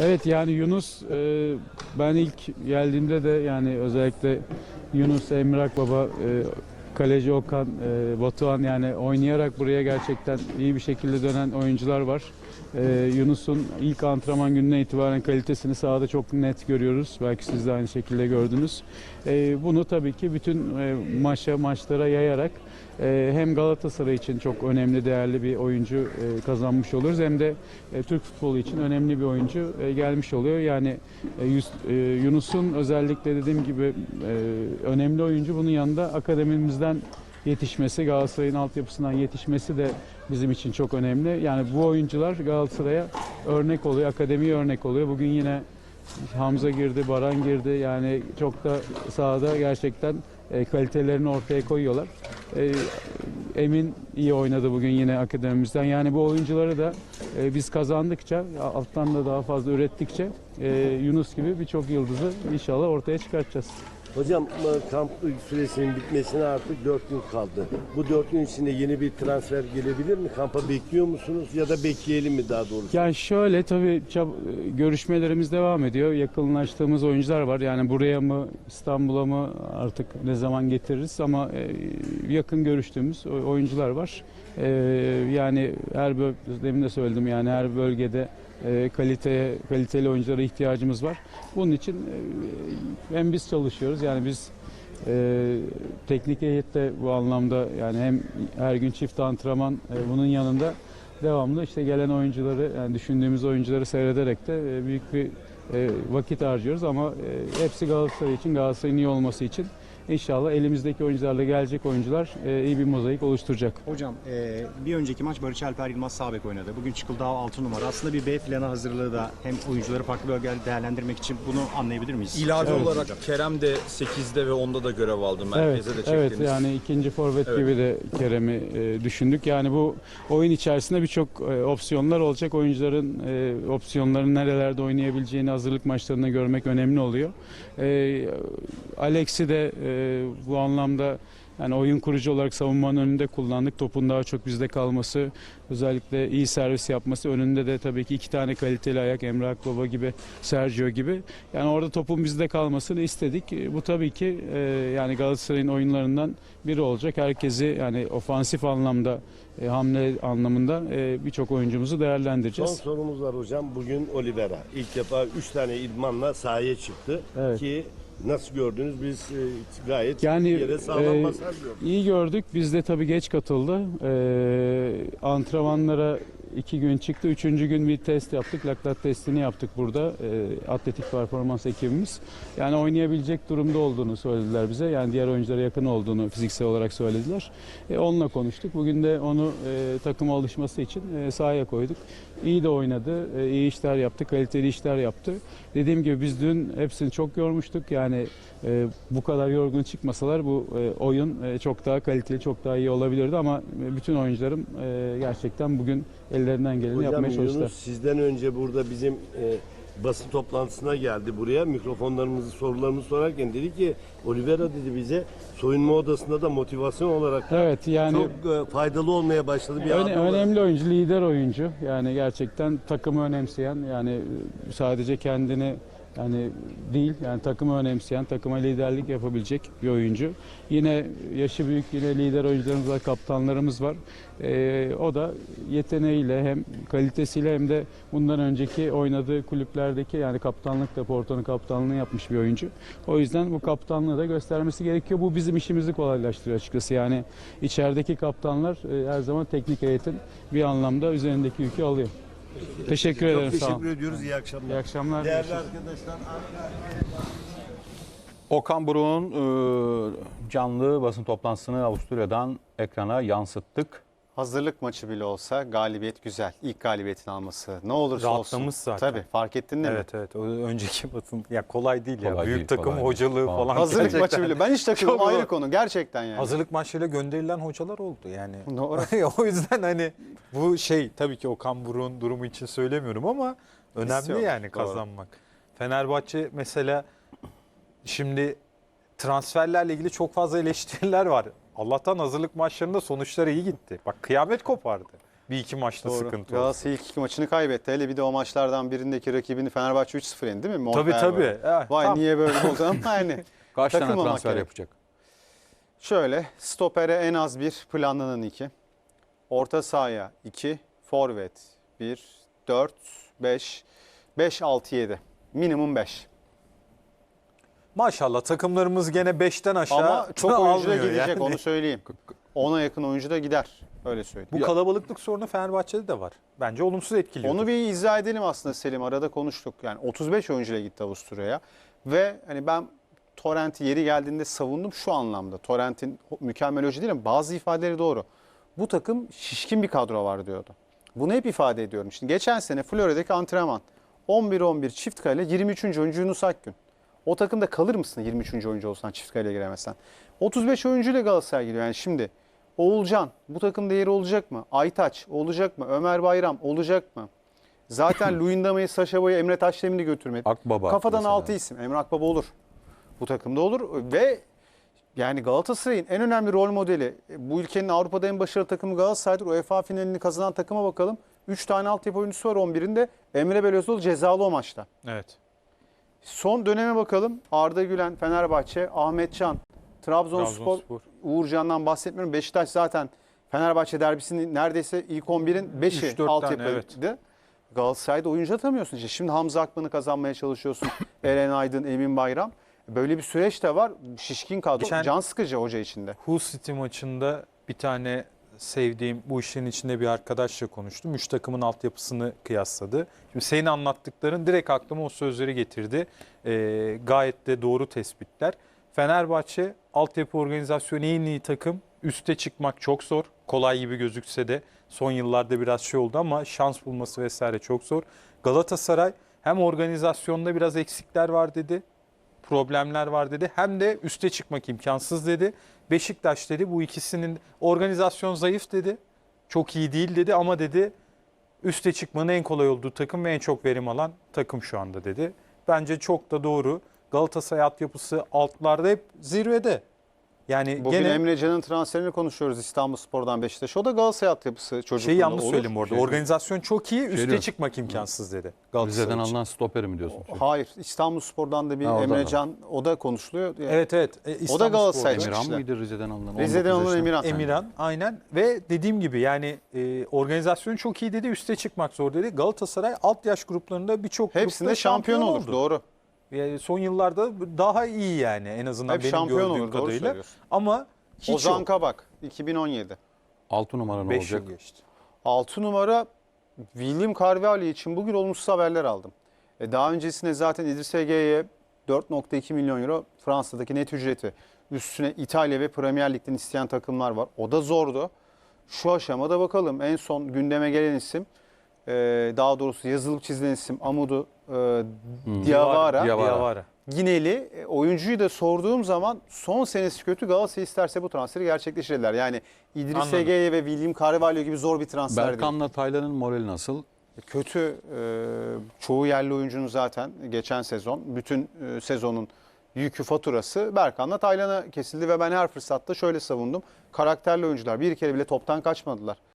Evet yani Yunus e, ben ilk geldiğimde de yani özellikle Yunus, Emrak Baba, e, Kaleci Okan, e, Batuhan yani oynayarak buraya gerçekten iyi bir şekilde dönen oyuncular var. E, Yunus'un ilk antrenman gününe itibaren kalitesini sahada çok net görüyoruz. Belki siz de aynı şekilde gördünüz. E, bunu tabii ki bütün e, maça, maçlara yayarak e, hem Galatasaray için çok önemli, değerli bir oyuncu e, kazanmış oluruz hem de e, Türk futbolu için önemli bir oyuncu e, gelmiş oluyor. Yani e, e, Yunus'un özellikle dediğim gibi e, önemli oyuncu. Bunun yanında akademimizden yetişmesi, Galatasaray'ın altyapısından yetişmesi de bizim için çok önemli. Yani bu oyuncular Galatasaray'a örnek oluyor, akademiye örnek oluyor. Bugün yine Hamza girdi, Baran girdi. Yani çok da sahada gerçekten e, kalitelerini ortaya koyuyorlar. E, Emin iyi oynadı bugün yine akademimizden. Yani bu oyuncuları da e, biz kazandıkça, alttan da daha fazla ürettikçe e, Yunus gibi birçok yıldızı inşallah ortaya çıkartacağız. Hocam e, kamp süresinin bitmesine artık 4 gün kaldı. Bu 4 gün içinde yeni bir transfer gelebilir mi? Kampa bekliyor musunuz ya da bekleyelim mi daha doğrusu? Yani şöyle tabii çab- görüşmelerimiz devam ediyor. Yakınlaştığımız oyuncular var. Yani buraya mı İstanbul'a mı artık ne zaman getiririz ama e, yakın görüştüğümüz oyuncular var. E, yani her demin de söyledim yani her bölgede e, kaliteye kaliteli oyunculara ihtiyacımız var. Bunun için e, hem biz çalışıyoruz yani biz e, teknik heyet de bu anlamda yani hem her gün çift antrenman e, bunun yanında devamlı işte gelen oyuncuları yani düşündüğümüz oyuncuları seyrederek de e, büyük bir e, vakit harcıyoruz ama e, hepsi Galatasaray için Galatasaray'ın iyi olması için inşallah elimizdeki oyuncularla gelecek oyuncular e, iyi bir mozaik oluşturacak. Hocam e, bir önceki maç Barış Alper Yılmaz sağ bek oynadı. Bugün Çıkıldağ 6 numara. Aslında bir B planı hazırlığı da hem oyuncuları farklı bölgelerde değerlendirmek için bunu anlayabilir miyiz? İlave Evet. olarak Kerem de 8'de ve 10'da da görev aldı. Evet, Merkeze de evet çektiniz. yani ikinci forvet Evet. gibi de Kerem'i e, düşündük. Yani bu oyun içerisinde birçok e, opsiyonlar olacak. Oyuncuların e, opsiyonların nerelerde oynayabileceğini hazırlık maçlarında görmek önemli oluyor. E, Alex'i de e, bu anlamda yani oyun kurucu olarak savunmanın önünde kullandık. Topun daha çok bizde kalması, özellikle iyi servis yapması. Önünde de tabii ki iki tane kaliteli ayak Emre Akbaba gibi, Sergio gibi. Yani orada topun bizde kalmasını istedik. E, Bu tabii ki e, yani Galatasaray'ın oyunlarından biri olacak. Herkesi yani ofansif anlamda, e, hamle anlamında e, birçok oyuncumuzu Son değerlendireceğiz. sorumuz var hocam. Bugün Olivera ilk defa 3 tane idmanla sahaya çıktı Evet. ki nasıl gördünüz biz e, gayet Yani, yere sağlam e, basar gördük. İyi gördük. Biz de tabii geç katıldı. Ee, antrenmanlara iki gün çıktı. Üçüncü gün bir test yaptık. Laktat testini yaptık burada. Ee, atletik performans ekibimiz. Yani oynayabilecek durumda olduğunu söylediler bize. Yani diğer oyunculara yakın olduğunu fiziksel olarak söylediler. E, onunla konuştuk. Bugün de onu e, takıma alışması için e, sahaya koyduk. İyi de oynadı. E, iyi işler yaptı. Kaliteli işler yaptı. Dediğim gibi biz dün hepsini çok yormuştuk. Yani e, bu kadar yorgun çıkmasalar bu e, oyun e, çok daha kaliteli, çok daha iyi olabilirdi ama e, bütün oyuncularım e, gerçekten bugün ellerinden geleni Hocam yapmaya çalıştılar. Yunus sizden önce burada bizim e, basın toplantısına geldi buraya. Mikrofonlarımızı, sorularımızı sorarken dedi ki Olivera dedi bize soyunma odasında da motivasyon olarak Evet yani çok e, faydalı olmaya başladı bir öne- önemli oyuncu, lider oyuncu. Yani gerçekten takımı önemseyen, yani sadece kendini yani değil, yani takımı önemseyen, takıma liderlik yapabilecek bir oyuncu. Yine yaşı büyük, yine lider oyuncularımız var, kaptanlarımız var. Ee, o da yeteneğiyle hem kalitesiyle hem de bundan önceki oynadığı kulüplerdeki yani kaptanlık da Porto'nun kaptanlığını yapmış bir oyuncu. O yüzden bu kaptanlığı da göstermesi gerekiyor. Bu bizim işimizi kolaylaştırıyor açıkçası. Yani içerideki kaptanlar e, her zaman teknik heyetin bir anlamda üzerindeki yükü alıyor. Teşekkür ederim. Çok Sağ olun. teşekkür ediyoruz. İyi akşamlar. İyi akşamlar. Değerli Görüşürüz. arkadaşlar Okan Buruk'un e, canlı basın toplantısını Avusturya'dan ekrana yansıttık. Hazırlık maçı bile olsa galibiyet güzel. İlk galibiyetin alması. Ne olursa Rahatlamış olsun. zaten. Tabii fark ettin değil mi? Evet evet. O önceki batın ya kolay değil ya. Kolay Büyük değil, takım kolay değil. hocalığı Tamam. falan. Hazırlık gerçekten. maçı bile. Ben hiç takıldım Çok ayrı konu. Gerçekten yani. Hazırlık maçıyla gönderilen hocalar oldu yani. Doğru. o yüzden hani bu şey tabii ki Okan Buruk'un durumu için söylemiyorum ama önemli İstiyor. yani Doğru. kazanmak. Fenerbahçe mesela şimdi transferlerle ilgili çok fazla eleştiriler var. Allah'tan hazırlık maçlarında sonuçlar iyi gitti. Bak kıyamet kopardı. Bir iki maçta Doğru. sıkıntı oldu. Galatasaray ilk iki maçını kaybetti. Hele bir de o maçlardan birindeki rakibini Fenerbahçe 3-0 yendi değil mi? Tabii Montpellier tabii. böyle. Evet, Vay tam. niye böyle oldu ama yani. Kaç tane transfer gerek. yapacak? Şöyle stopere en az bir planlanan 2. Orta sahaya 2. Forvet 1, 4, 5, 5, 6, 7. Minimum 5. Maşallah takımlarımız gene 5'ten aşağı Ama çok oyuncu da almıyor gidecek yani. onu söyleyeyim. 10'a yakın oyuncu da gider. Öyle söyleyeyim. Bu kalabalıklık sorunu Fenerbahçe'de de var. Bence olumsuz etkiliyor. Onu bir izah edelim aslında Selim. Arada konuştuk. Yani 35 oyuncuyla gitti Avusturya'ya. Ve hani ben Torrent'i yeri geldiğinde savundum şu anlamda. Torrent'in mükemmel hoca değil ama bazı ifadeleri doğru. Bu takım şişkin bir kadro var diyordu. Bunu hep ifade ediyorum. Şimdi geçen sene Florya'daki antrenman 11-11 çift kale 23. oyuncu Yunus Akgün. O takımda kalır mısın 23. oyuncu olsan çift kaleye giremezsen? 35 oyuncuyla Galatasaray gidiyor. Yani şimdi Oğulcan bu takımda yeri olacak mı? Aytaç olacak mı? Ömer Bayram olacak mı? Zaten Luyendama'yı, Saşa Boy'u, Emre Taşdemir'i götürmedi. Akbaba. Kafadan mesela. altı isim. Emre Akbaba olur. Bu takımda olur ve yani Galatasaray'ın en önemli rol modeli bu ülkenin Avrupa'da en başarılı takımı Galatasaray'dır. UEFA finalini kazanan takıma bakalım. 3 tane altyapı oyuncusu var 11'inde. Emre Belözoğlu cezalı o maçta. Evet. Son döneme bakalım. Arda Gülen, Fenerbahçe, Ahmet Can, Trabzonspor, Trabzonspor. Uğurcan'dan bahsetmiyorum. Beşiktaş zaten Fenerbahçe derbisinin neredeyse ilk 11'in 5'i Üç, dört tane, altyapıydı. Galatasaray'da oyuncu atamıyorsun. işte. Şimdi Hamza Akman'ı kazanmaya çalışıyorsun. Eren Aydın, Emin Bayram. Böyle bir süreç de var. Şişkin kadro. Geçen- Can sıkıcı hoca içinde. Hull City maçında bir tane sevdiğim bu işin içinde bir arkadaşla konuştum. Üç takımın altyapısını kıyasladı. Şimdi senin anlattıkların direkt aklıma o sözleri getirdi. Ee, gayet de doğru tespitler. Fenerbahçe altyapı organizasyonu en iyi takım. Üste çıkmak çok zor. Kolay gibi gözükse de son yıllarda biraz şey oldu ama şans bulması vesaire çok zor. Galatasaray hem organizasyonda biraz eksikler var dedi problemler var dedi. Hem de üste çıkmak imkansız dedi. Beşiktaş dedi bu ikisinin organizasyon zayıf dedi. Çok iyi değil dedi ama dedi üste çıkmanın en kolay olduğu takım ve en çok verim alan takım şu anda dedi. Bence çok da doğru. Galatasaray altyapısı altlarda hep zirvede. Yani Bugün gene Emre Can'ın transferini konuşuyoruz İstanbul Spor'dan Beşiktaş'a. O da Galatasaray altyapısı çocukluğunda şeyi yanlış olur. söyledim orada. Şey- Organizasyon çok iyi, üste diyor. çıkmak imkansız dedi. Galatasaray Rize'den için. alınan stoperi mi diyorsun? Hayır. İstanbul Spor'dan da bir Ha, o da Emre var. Can o da konuşuluyor. Yani Evet evet. E, İstanbul Galatasaray Spor'da. çıkışlı. Emirhan mıydı Rize'den alınan? Rize'den 19 alınan yaşında. Emirhan. Emirhan aynen ve dediğim gibi yani e, organizasyon çok iyi dedi üste çıkmak zor dedi. Galatasaray alt yaş gruplarında birçok Hepsinde grupta şampiyon olur. oldu. Doğru. Son yıllarda daha iyi yani en azından Hep benim şampiyon gördüğüm olur. Doğru kadarıyla. söylüyorsun. Ama hiç Ozan yok. Kabak 2017. 6 numara ne 5 olacak? geçti. 6 numara William Carvalho için bugün olumsuz haberler aldım. E daha öncesinde zaten İdris Ege'ye 4.2 milyon euro Fransa'daki net ücreti. Üstüne İtalya ve Premier Lig'den isteyen takımlar var. O da zordu. Şu aşamada bakalım en son gündeme gelen isim e, daha doğrusu yazılıp çizilen isim Amudu e, Diawara. Diawara. Diawara. Gineli e, oyuncuyu da sorduğum zaman son senesi kötü Galatasaray isterse bu transferi gerçekleştirirler. Yani İdris. Ege'ye ve William Carvalho gibi zor bir transfer değil. Berkan'la Taylan'ın morali nasıl? Kötü e, çoğu yerli oyuncunun zaten geçen sezon bütün e, sezonun yükü faturası Berkan'la Taylan'a kesildi ve ben her fırsatta şöyle savundum. Karakterli oyuncular bir kere bile toptan kaçmadılar.